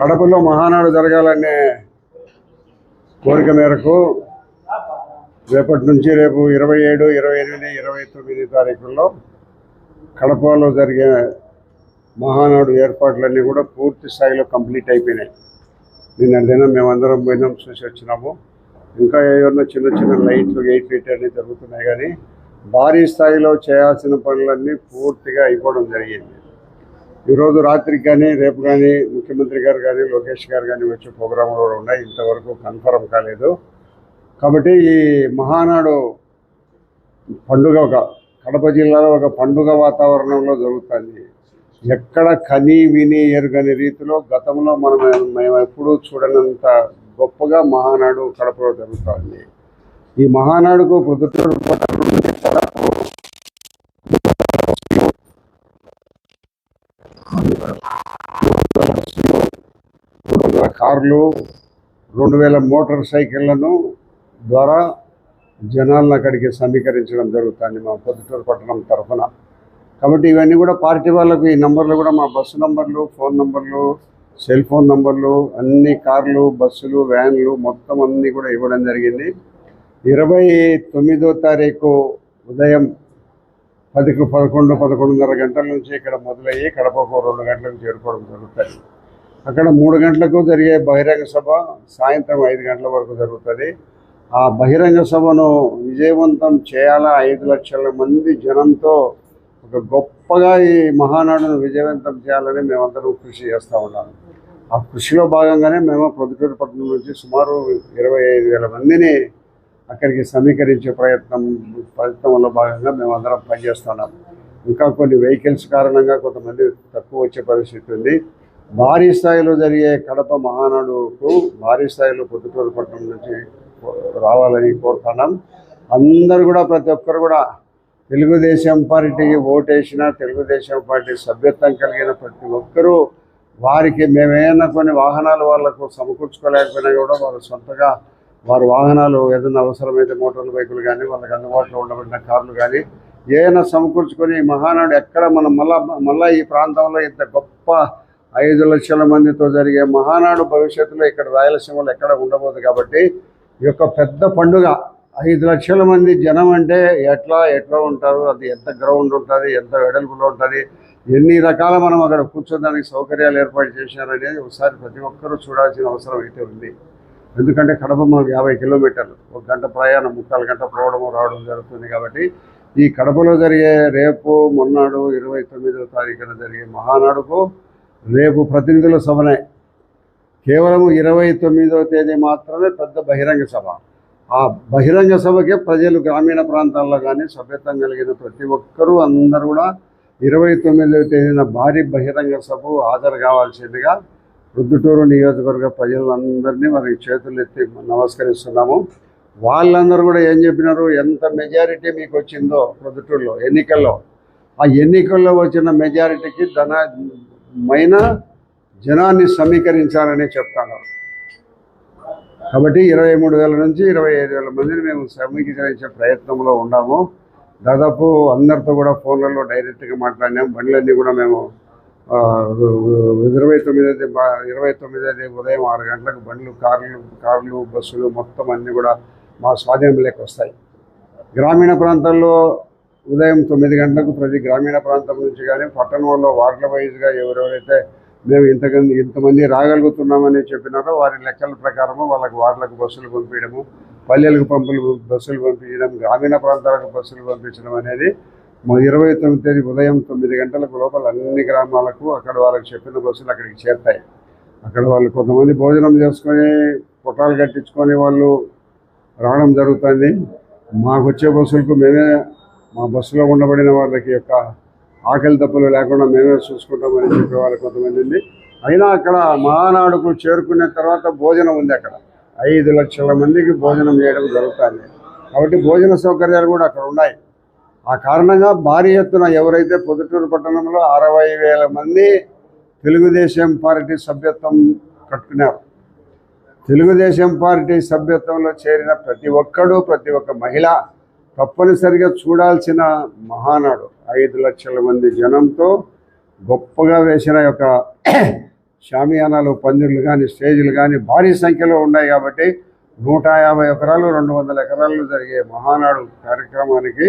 కడపలో మహానాడు జరగాలనే కోరిక మేరకు రేపటి నుంచి రేపు ఇరవై ఏడు ఇరవై ఎనిమిది ఇరవై తొమ్మిది తారీఖుల్లో కడపలో జరిగే మహానాడు ఏర్పాట్లన్నీ కూడా పూర్తి స్థాయిలో కంప్లీట్ అయిపోయినాయి. నిన్న దినం మేమందరం పోయినాం చూసి వచ్చినాము. ఇంకా ఏమన్నా చిన్న చిన్న లైట్లు గేట్ లైట్ అన్నీ జరుగుతున్నాయి కానీ భారీ స్థాయిలో చేయాల్సిన పనులన్నీ పూర్తిగా అయిపోవడం జరిగింది. ఈరోజు రాత్రికి కానీ రేపు కానీ ముఖ్యమంత్రి గారు కానీ లోకేష్ గారు కానీ వచ్చే ప్రోగ్రాంలు కూడా ఉన్నాయి? ఇంతవరకు కన్ఫర్మ్ కాలేదు. కాబట్టి ఈ మహానాడు పండుగ ఒక కడప జిల్లాలో ఒక పండుగ వాతావరణంలో జరుగుతుంది. ఎక్కడ కని విని ఎరుగని రీతిలో గతంలో మనం మేము ఎప్పుడూ చూడనంత గొప్పగా మహానాడు కడపలో జరుగుతుంది. ఈ మహానాడుకు పొద్దుటూరు కూడా కార్లు రెండు వేల మోటార్ సైకిళ్ళను ద్వారా జనాలను అక్కడికి సమీకరించడం జరుగుతుంది మా పొద్దుటూరు పట్టణం తరఫున. కాబట్టి ఇవన్నీ కూడా పార్టీ వాళ్ళకు ఈ నంబర్లు కూడా మా బస్సు నంబర్లు ఫోన్ నంబర్లు సెల్ ఫోన్ నంబర్లు అన్ని కార్లు బస్సులు వ్యాన్లు మొత్తం అన్నీ కూడా ఇవ్వడం జరిగింది. ఇరవై తొమ్మిదో తారీఖు ఉదయం పదికి పదకొండు పదకొండున్నర గంటల నుంచి ఇక్కడ మొదలయ్యి కడపకు రెండు గంటలకు చేరుకోవడం జరుగుతుంది. అక్కడ మూడు గంటలకు జరిగే బహిరంగ సభ సాయంత్రం ఐదు గంటల వరకు జరుగుతుంది. ఆ బహిరంగ సభను విజయవంతం చేయాలా ఐదు లక్షల మంది జనంతో ఒక గొప్పగా ఈ మహానాడును విజయవంతం చేయాలని మేమందరం కృషి చేస్తూ ఉన్నాము ఆ కృషిలో భాగంగానే మేము ప్రొద్దుటూరు పట్టణం నుంచి సుమారు ఇరవై ఐదు వేల మందిని అక్కడికి సమీకరించే ప్రయత్నం ప్రయత్నంలో భాగంగా మేము అందరం పనిచేస్తున్నాం ఇంకా కొన్ని వెహికల్స్ కారణంగా కొంతమంది తక్కువ వచ్చే పరిస్థితి ఉంది. భారీ స్థాయిలో జరిగే కడప మహానాడుకు భారీ స్థాయిలో పొద్దుటూరు పట్టణం నుంచి రావాలని కోరుతున్నాం. అందరూ కూడా ప్రతి ఒక్కరు కూడా తెలుగుదేశం పార్టీకి ఓటేసిన తెలుగుదేశం పార్టీ సభ్యత్వం కలిగిన ప్రతి ఒక్కరూ వారికి మేమేమైనా కొన్ని వాహనాలు వాళ్ళకు సమకూర్చుకోలేకపోయినా కూడా వారు సొంతగా వారు వాహనాలు ఏదైనా అవసరమైతే మోటార్ బైకులు కానీ వాళ్ళకి అందుబాటులో ఉండబడిన కార్లు కానీ ఏదైనా సమకూర్చుకొని మహానాడు ఎక్కడ మనం మళ్ళా మళ్ళీ ఈ ప్రాంతంలో ఇంత గొప్ప ఐదు లక్షల మందితో జరిగే మహానాడు భవిష్యత్తులో ఇక్కడ రాయలసీమలో ఎక్కడ ఉండబోదు కాబట్టి ఈ యొక్క పెద్ద పండుగ ఐదు లక్షల మంది జనం అంటే ఎట్లా ఎట్లా ఉంటారు అది ఎంత గ్రౌండ్ ఉంటుంది ఎంత వెడల్పులో ఉంటుంది ఎన్ని రకాల మనం అక్కడ కూర్చోడానికి సౌకర్యాలు ఏర్పాటు చేశారనేది ఒకసారి ప్రతి ఒక్కరూ చూడాల్సిన అవసరం అయితే ఉంది. ఎందుకంటే కడప మనకు యాభై కిలోమీటర్లు ఒక గంట ప్రయాణం ముక్కాలు గంట పోవడం రావడం జరుగుతుంది కాబట్టి ఈ కడపలో జరిగే రేపు మొన్నాడు ఇరవై తొమ్మిదో తారీఖున జరిగే మహానాడుకు రేపు ప్రతినిధుల సభనే. కేవలం ఇరవై తొమ్మిదవ తేదీ మాత్రమే పెద్ద బహిరంగ సభ. ఆ బహిరంగ సభకే ప్రజలు గ్రామీణ ప్రాంతాల్లో కానీ సభ్యత్వం కలిగిన ప్రతి ఒక్కరూ అందరూ కూడా ఇరవై తొమ్మిదవ తేదీన భారీ బహిరంగ సభ హాజరు కావాల్సిందిగా రుద్దుటూరు నియోజకవర్గ ప్రజలందరినీ మరి చేతులు ఎత్తి నమస్కరిస్తున్నాము. వాళ్ళందరూ కూడా ఏం చెప్పినారు? ఎంత మెజారిటీ మీకు వచ్చిందో ప్రొద్దుటూరులో ఎన్నికల్లో. ఆ ఎన్నికల్లో వచ్చిన మెజారిటీకి ధన మైన జనాన్ని సమీకరించాలని చెప్తాను. కాబట్టి ఇరవై మూడు వేల నుంచి ఇరవై ఐదు వేల మందిని మేము సమీకరించే ప్రయత్నంలో ఉన్నాము. దాదాపు అందరితో కూడా ఫోన్లలో డైరెక్ట్గా మాట్లాడినాం. బండ్లన్నీ కూడా మేము ఇరవై తొమ్మిది ఇరవై తొమ్మిది ఉదయం ఆరు గంటలకు బండ్లు కార్లు కార్లు బస్సులు మొత్తం అన్నీ కూడా మా స్వాధీనంలోకి వస్తాయి. గ్రామీణ ప్రాంతాల్లో ఉదయం తొమ్మిది గంటలకు ప్రతి గ్రామీణ ప్రాంతం నుంచి కానీ పట్టణంలో వార్డుల వైజ్గా ఎవరెవరైతే మేము ఇంతకంది ఇంతమంది రాగలుగుతున్నామని చెప్పినారో వారి లెక్కల ప్రకారము వాళ్ళకి వార్డులకు బస్సులు పంపించడము పల్లెలకు పంపులు బస్సులు పంపించడం గ్రామీణ ప్రాంతాలకు బస్సులు పంపించడం అనేది మా ఇరవై తొమ్మిది తేదీ ఉదయం తొమ్మిది గంటలకు లోపల అన్ని గ్రామాలకు అక్కడ వాళ్ళకి చెప్పిన బస్సులు అక్కడికి చేరుతాయి. అక్కడ వాళ్ళు కొంతమంది భోజనం చేసుకొని పొట్టాలు కట్టించుకొని వాళ్ళు రావడం జరుగుతుంది. మాకు వచ్చే బస్సులకు మేమే మా బస్సులో ఉండబడిన వాళ్ళకి యొక్క ఆకలి తప్పులు లేకుండా మేమే చూసుకుంటామని చెప్పే వాళ్ళు కొంతమంది ఉంది. అయినా అక్కడ మహానాడుకు చేరుకునే తర్వాత భోజనం ఉంది అక్కడ. ఐదు లక్షల మందికి భోజనం చేయడం జరుగుతుంది. కాబట్టి భోజన సౌకర్యాలు కూడా అక్కడ ఉన్నాయి. ఆ కారణంగా భారీ ఎత్తున ఎవరైతే పొద్దుటూరు పట్టణంలో అరవై వేల మంది తెలుగుదేశం పార్టీ సభ్యత్వం కట్టుకున్నారు. తెలుగుదేశం పార్టీ సభ్యత్వంలో చేరిన ప్రతి ఒక్కడు ప్రతి ఒక్క మహిళ తప్పనిసరిగా చూడాల్సిన మహానాడు. ఐదు లక్షల మంది జనంతో గొప్పగా వేసిన యొక్క షామియానాలు పందిర్లు కానీ స్టేజీలు కానీ భారీ సంఖ్యలో ఉన్నాయి కాబట్టి నూట యాభై ఎకరాలు రెండు వందల ఎకరాలు జరిగే మహానాడు కార్యక్రమానికి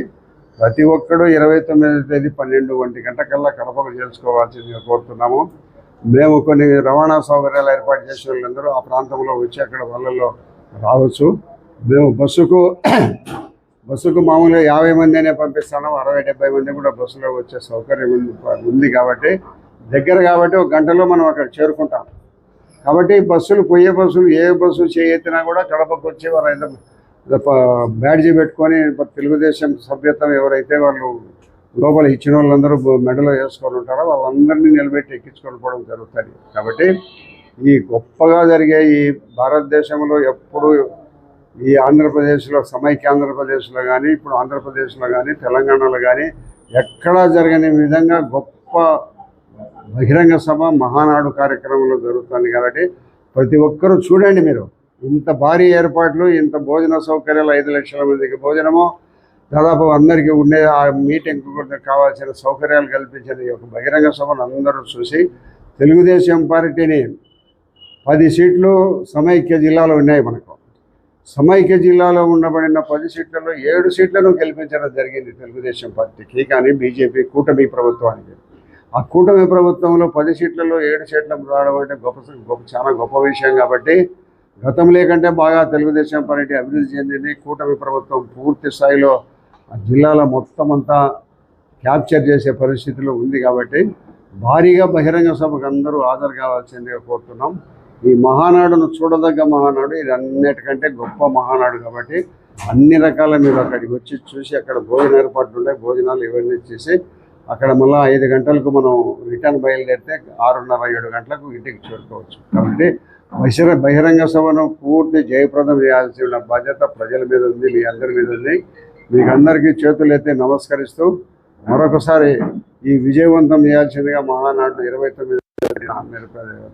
ప్రతి ఒక్కరూ ఇరవై తొమ్మిది తేదీ పన్నెండు వంటి గంటకల్లా కడపకు చేసుకోవాల్సింది కోరుతున్నాము. మేము కొన్ని రవాణా సౌకర్యాలు ఏర్పాటు చేసే వాళ్ళందరూ ఆ ప్రాంతంలో వచ్చి అక్కడ వాళ్ళలో రావచ్చు. మేము బస్సుకు బస్సుకు మామూలుగా యాభై మందినే పంపిస్తున్నాం అరవై డెబ్బై మంది కూడా బస్సులో వచ్చే సౌకర్యం ఉంది కాబట్టి దగ్గర కాబట్టి ఒక గంటలో మనం అక్కడ చేరుకుంటాం. కాబట్టి బస్సులు పోయే బస్సులు ఏ బస్సు చేయెత్తినా కూడా కడపకు వచ్చి వారైతే బ్యాడ్జీ పెట్టుకొని తెలుగుదేశం సభ్యత్వం ఎవరైతే వాళ్ళు లోపల ఇచ్చిన వాళ్ళందరూ మెడలో వేసుకొని ఉంటారో వాళ్ళందరినీ నిలబెట్టి ఎక్కించుకొని పోవడం జరుగుతుంది. కాబట్టి ఈ గొప్పగా జరిగే ఈ భారతదేశంలో ఎప్పుడు ఈ ఆంధ్రప్రదేశ్లో సమైక్య ఆంధ్రప్రదేశ్లో కానీ ఇప్పుడు ఆంధ్రప్రదేశ్లో కానీ తెలంగాణలో కానీ ఎక్కడా జరగని విధంగా గొప్ప బహిరంగ సభ మహానాడు కార్యక్రమంలో జరుగుతుంది కాబట్టి ప్రతి ఒక్కరూ చూడండి మీరు. ఇంత భారీ ఏర్పాట్లు ఇంత భోజన సౌకర్యాలు ఐదు లక్షల మందికి భోజనము దాదాపు అందరికీ ఉండే ఆ మీటింగ్ కావాల్సిన సౌకర్యాలు కల్పించిన ఈ యొక్క బహిరంగ సభను అందరూ చూసి తెలుగుదేశం పార్టీని పది సీట్లు సమైక్య జిల్లాలో ఉన్నాయి మనకు. సమైక్య జిల్లాలో ఉండబడిన పది సీట్లలో ఏడు సీట్లను గెలిపించడం జరిగింది తెలుగుదేశం పార్టీకి కానీ బీజేపీ కూటమి ప్రభుత్వానికి. ఆ కూటమి ప్రభుత్వంలో పది సీట్లలో ఏడు సీట్లు రావడం అంటే గొప్ప గొప్ప చాలా గొప్ప విషయం కాబట్టి గతం లేకంటే బాగా తెలుగుదేశం పార్టీ అభివృద్ధి చెందింది. కూటమి ప్రభుత్వం పూర్తి స్థాయిలో ఆ జిల్లాల మొత్తం అంతా క్యాప్చర్ చేసే పరిస్థితిలో ఉంది కాబట్టి భారీగా బహిరంగ సభకు అందరూ హాజరు కావాల్సిందిగా కోరుతున్నాం. ఈ మహానాడును చూడదగ్గ మహానాడు ఇది అన్నిటికంటే గొప్ప మహానాడు కాబట్టి అన్ని రకాల మీరు అక్కడికి వచ్చి చూసి అక్కడ భోజన ఏర్పాట్లు ఉన్నాయి భోజనాలు ఇవన్నీ చేసి అక్కడ మళ్ళీ ఐదు గంటలకు మనం రిటర్న్ బయలుదేరితే ఆరున్నర ఏడు గంటలకు ఇంటికి చేరుకోవచ్చు. కాబట్టి బహిర బహిరంగ సభను పూర్తి జయప్రదం చేయాల్సిన బాధ్యత ప్రజల మీద ఉంది మీ అందరి మీద ఉంది. మీకు అందరికీ చేతులెత్తి నమస్కరిస్తూ మరొకసారి ఈ విజయవంతం చేయాల్సిందిగా మహానాడు ఇరవై తొమ్మిది మీరు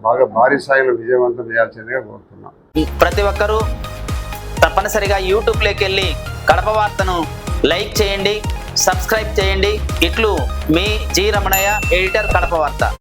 బాగా భారీ స్థాయిలో విజయవంతం చేయాల్సిందిగా కోరుతున్నాం. ప్రతి ఒక్కరూ తప్పనిసరిగా యూట్యూబ్లోకి వెళ్ళి కడప వార్తను లైక్ చేయండి సబ్స్క్రైబ్ చేయండి. ఇట్లు మీ జి రమణయ్య ఎడిటర్ కడప వార్త.